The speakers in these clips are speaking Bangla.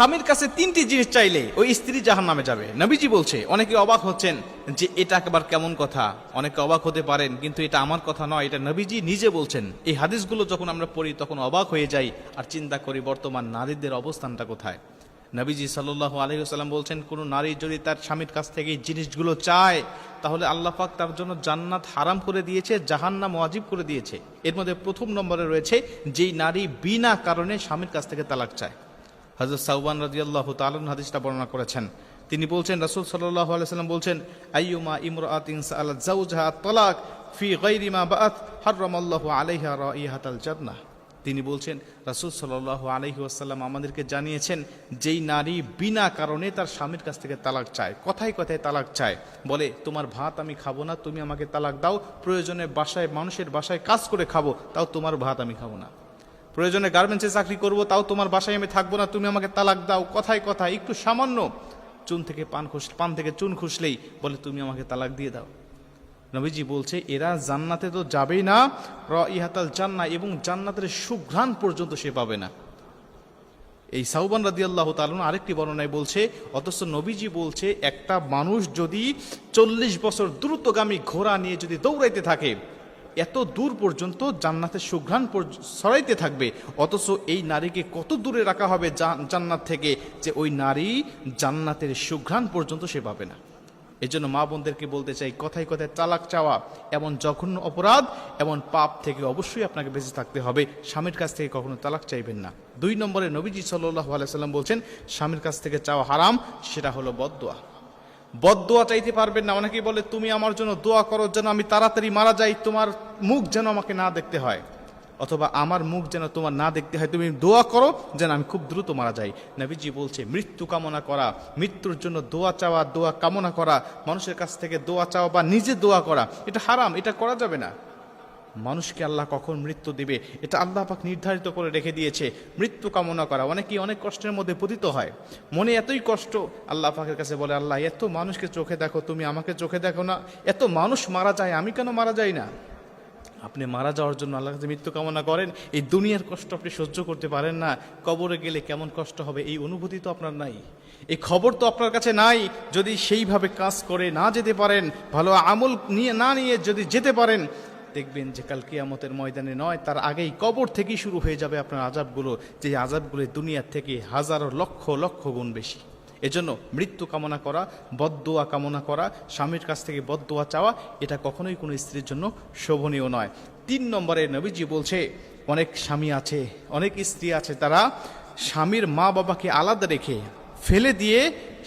স্বামীর কাছে তিনটি জিনিস চাইলে ওই স্ত্রী জাহান নামে যাবে। নবীজি বলছে, অনেকে অবাক হচ্ছেন যে এটা একবার কেমন কথা। অনেকে অবাক হতে পারেন, কিন্তু এটা আমার কথা নয়, এটা নবীজি নিজে বলছেন। এই হাদিসগুলো যখন আমরা পড়ি, তখন অবাক হয়ে যাই আর চিন্তা করি, বর্তমান নারীদের অবস্থানটা কোথায়? নবীজি সাল্লাহ আলহিহাল্লাম বলছেন, কোনো নারী যদি তার স্বামীর কাছ থেকে এই জিনিসগুলো চায়, তাহলে আল্লাহ পাক তার জন্য জান্নাত হারাম করে দিয়েছে, জাহান্নাম ওয়াজিব করে দিয়েছে। এর মধ্যে প্রথম নম্বরে রয়েছে, যেই নারী বিনা কারণে স্বামীর কাছ থেকে তালাক চায়। হজরত সাউবান রাজিয়াল্লাহ তালন হাদিসটা বর্ণনা করেছেন। তিনি বলছেন, রাসূল সাল্লাহ আলাইসাল্লাম বলছেন, আইয়ুমা ইমরাতিন সাআলাত জাওজাহা তালাক ফি গায়রি মা বাআত হারামাল্লাহু আলাইহা রাইহাতাল জান্নাহ। তিনি বলছেন, রাসূল সাল্লাল্লাহু আলাইহি ওয়াসাল্লাম আমাদেরকে জানিয়েছেন, যেই নারী বিনা কারণে তার স্বামীর কাছ থেকে তালাক চায়, কথায় কথায় তালাক চায়, বলে, তোমার ভাত আমি খাব না, তুমি আমাকে তালাক দাও, প্রয়োজনে বাসায়, মানুষের বাসায় কাজ করে খাব, তাও তোমার ভাত আমি খাব না। প্রয়োজনে গার্মেন্টসে চাকরি করব, তাও তোমার বাসায় আমি থাকব না, তুমি আমাকে তালাক দাও, কথায় কথায়, একটু সামান্য চুন থেকে পান খুশ, পান থেকে চুন খুসলেই বলে, তুমি আমাকে তালাক দিয়ে দাও। নবীজি বলছে, এরা জান্নাতে তো যাবেই না র ইহাতাল জান্না এবং জান্নাতের সুঘ্রাণ পর্যন্ত সে পাবে না। এই সাউবান রাদি আল্লাহ তালন আরেকটি বর্ণনায় বলছে, অথচ নবীজি বলছে, একটা মানুষ যদি চল্লিশ বছর দ্রুতগামী ঘোড়া নিয়ে যদি দৌড়াইতে থাকে এত দূর পর্যন্ত জান্নাতের সুঘ্রাণ ছড়াইতে থাকবে। অথচ এই নারীকে কত দূরে রাখা হবে জান্নাত থেকে যে ওই নারী জান্নাতের সুঘ্রাণ পর্যন্ত সে পাবে না। এই জন্য মা বোনদেরকে বলতে চাই, কথায় কথায় তালাক চাওয়া এমন জঘন্য অপরাধ, এমন পাপ থেকে অবশ্যই আপনাকে বেঁচে থাকতে হবে। স্বামীর কাছ থেকে কখনো তালাক চাইবেন না। দুই নম্বরে নবীজি সাল্লাহ আলাইসাল্লাম বলছেন, স্বামীর কাছ থেকে চাওয়া হারাম, সেটা হলো বদদোয়া। বদদোয়া চাইতে পারবেন না। অনেকেই বলে, তুমি আমার জন্য দোয়া করো যেন আমি তাড়াতাড়ি মারা যাই, তোমার মুখ যেন আমাকে না দেখতে হয়। অথবা, আমার মুখ যেন তোমার না দেখতে হয়, তুমি দোয়া করো যেন আমি খুব দ্রুত মারা যাই। নাবিজি বলছে, মৃত্যু কামনা করা, মৃত্যুর জন্য দোয়া চাওয়া, দোয়া কামনা করা, মানুষের কাছ থেকে দোয়া চাওয়া বা নিজে দোয়া করা, এটা হারাম, এটা করা যাবে না। মানুষকে আল্লাহ কখন মৃত্যু দিবে, এটা আল্লাহ পাক নির্ধারিত করে রেখে দিয়েছে। মৃত্যু কামনা করা, অনেকেই অনেক কষ্টের মধ্যে পতিত হয়। মনে এতই কষ্ট, আল্লাহ পাকের কাছে বলে, আল্লাহ, এত মানুষকে চোখে দেখো, তুমি আমাকে চোখে দেখো না। এত মানুষ মারা যায়, আমি কেন মারা যাই না? আপনি মারা যাওয়ার জন্য আল্লাহ কাছে মৃত্যু কামনা করেন, এই দুনিয়ার কষ্ট আপনি সহ্য করতে পারেন না। কবরে গেলে কেমন কষ্ট হবে, এই অনুভূতি তো আপনার নাই। এই খবর তো আপনার কাছে নাই, যদি সেইভাবে কাজ করে না যেতে পারেন, ভালো আমল নিয়ে না নিয়ে যদি যেতে পারেন দেখবেন যে কাল কিয়ামতের ময়দানে নয়, তার আগেই কবর থেকেই শুরু হয়ে যাবে আপনার আজাবগুলো যে আজাবগুলো দুনিয়ার থেকে হাজারো লক্ষ লক্ষ গুণ বেশি। এজন্য মৃত্যু কামনা করা, বদদোয়া কামনা করা, স্বামীর কাছ থেকে বদদোয়া চাওয়া, এটা কখনোই কোনো স্ত্রীর জন্য শোভনীয় নয়। তিন নম্বরে নবীজি বলছে, অনেক স্বামী আছে, অনেক স্ত্রী আছে তারা স্বামীর মা বাবাকে আলাদা রেখে ফেলে দিয়ে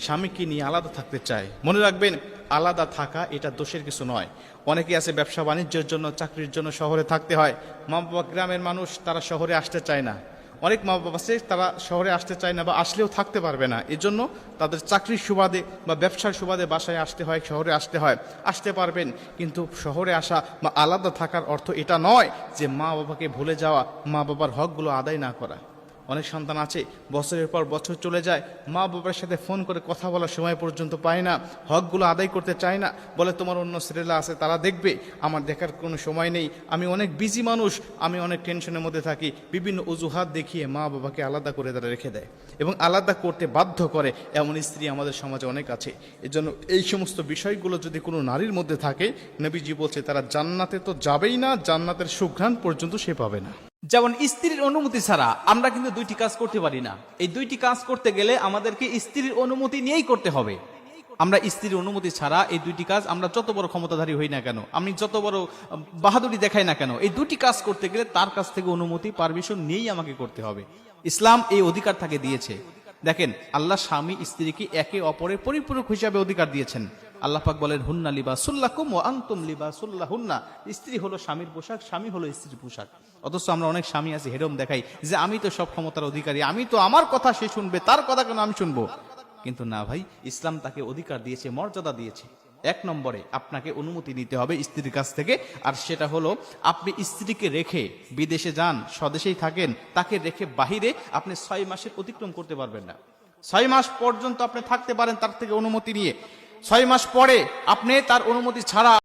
স্বামীকে নিয়ে আলাদা থাকতে চায়। মনে রাখবেন আলাদা থাকা এটা দোষের কিছু নয়। অনেকে আছে ব্যবসা বাণিজ্যের জন্য, চাকরির জন্য শহরে থাকতে হয়। মা বাবা গ্রামের মানুষ তারা শহরে আসতে চায় না। অনেক মা বাবা আছে তারা শহরে আসতে চায় না বা আসলেও থাকতে পারবে না। এজন্য তাদের চাকরির সুবাদে বা ব্যবসার সুবাদে বাসায় আসতে হয়, শহরে আসতে হয়। আসতে পারবেন, কিন্তু শহরে আসা বা আলাদা থাকার অর্থ এটা নয় যে মা বাবাকে ভুলে যাওয়া, মা বাবার হকগুলো আদায় না করা। অনেক সন্তান আছে, বছরের পর বছর চলে যায়, মা বাবার সাথে ফোন করে কথা বলার সময় পর্যন্ত পায় না, হকগুলো আদায় করতে চায় না, বলে তোমার অন্য ছেলেরা আছে, তারা দেখবে, আমার দেখার কোনো সময় নেই, আমি অনেক বিজি মানুষ, আমি অনেক টেনশনের মধ্যে থাকি, বিভিন্ন অজুহাত দেখিয়ে মা বাবাকে আলাদা করে তারা রেখে দেয় এবং আলাদা করতে বাধ্য করে, এমন স্ত্রী আমাদের সমাজে অনেক আছে, এজন্য এই সমস্ত বিষয়গুলো যদি কোনো নারীর মধ্যে থাকে, নবীজি বলছে, তারা জান্নাতে তো যাবেই না, জান্নাতের সুঘ্রাণ পর্যন্ত সে পাবে না। যেমন স্ত্রীর অনুমতি ছাড়া আমরা কিন্তু দুইটি কাজ করতে পারি না। এই দুইটি কাজ করতে গেলে আমাদেরকে স্ত্রীর অনুমতি নিয়েই করতে হবে। আমরা স্ত্রীর অনুমতি ছাড়া এই দুইটি কাজ আমরা যত বড় ক্ষমতাধারী হই না কেন, আমি যত বড় বাহাদুরি দেখাই না কেন, এই দুটি কাজ করতে গেলে তার কাছ থেকে অনুমতি, পারমিশন নিয়েই আমাকে করতে হবে। ইসলাম এই অধিকার তাকে দিয়েছে। দেখেন, আল্লাহ স্বামী স্ত্রীকে একে অপরের পরিপূরক হিসাবে অধিকার দিয়েছেন। আল্লাহ পাক বলেন, হুন্না লিবা সুল্লাকুম ও আংতুম লিবা সুল্লাহ হুন্না স্ত্রী হলো স্বামীর পোশাক, স্বামী হলো স্ত্রীর পোশাক। অথচ আমরা অনেক স্বামী আছি হেরম দেখাই যে আমি তো সব ক্ষমতার অধিকারী, আমি তো আমার কথা সে শুনবে, তার কথা কেন আমি শুনব? কিন্তু না ভাই, ইসলাম তাকে অধিকার দিয়েছে, মর্যাদা দিয়েছে। এক নম্বরে আপনাকে অনুমতি নিতে হবে স্ত্রীর কাছ থেকে, আর সেটা হলো আপনি স্ত্রীকে রেখে বিদেশে যান, স্বদেশেই থাকেন, তাকে রেখে বাহিরে আপনি ছয় মাসের অতিক্রম করতে পারবেন না। ছয় মাস পর্যন্ত আপনি থাকতে পারেন তার থেকে অনুমতি নিয়ে। ছয় মাস পরে আপনি তার অনুমতি ছাড়া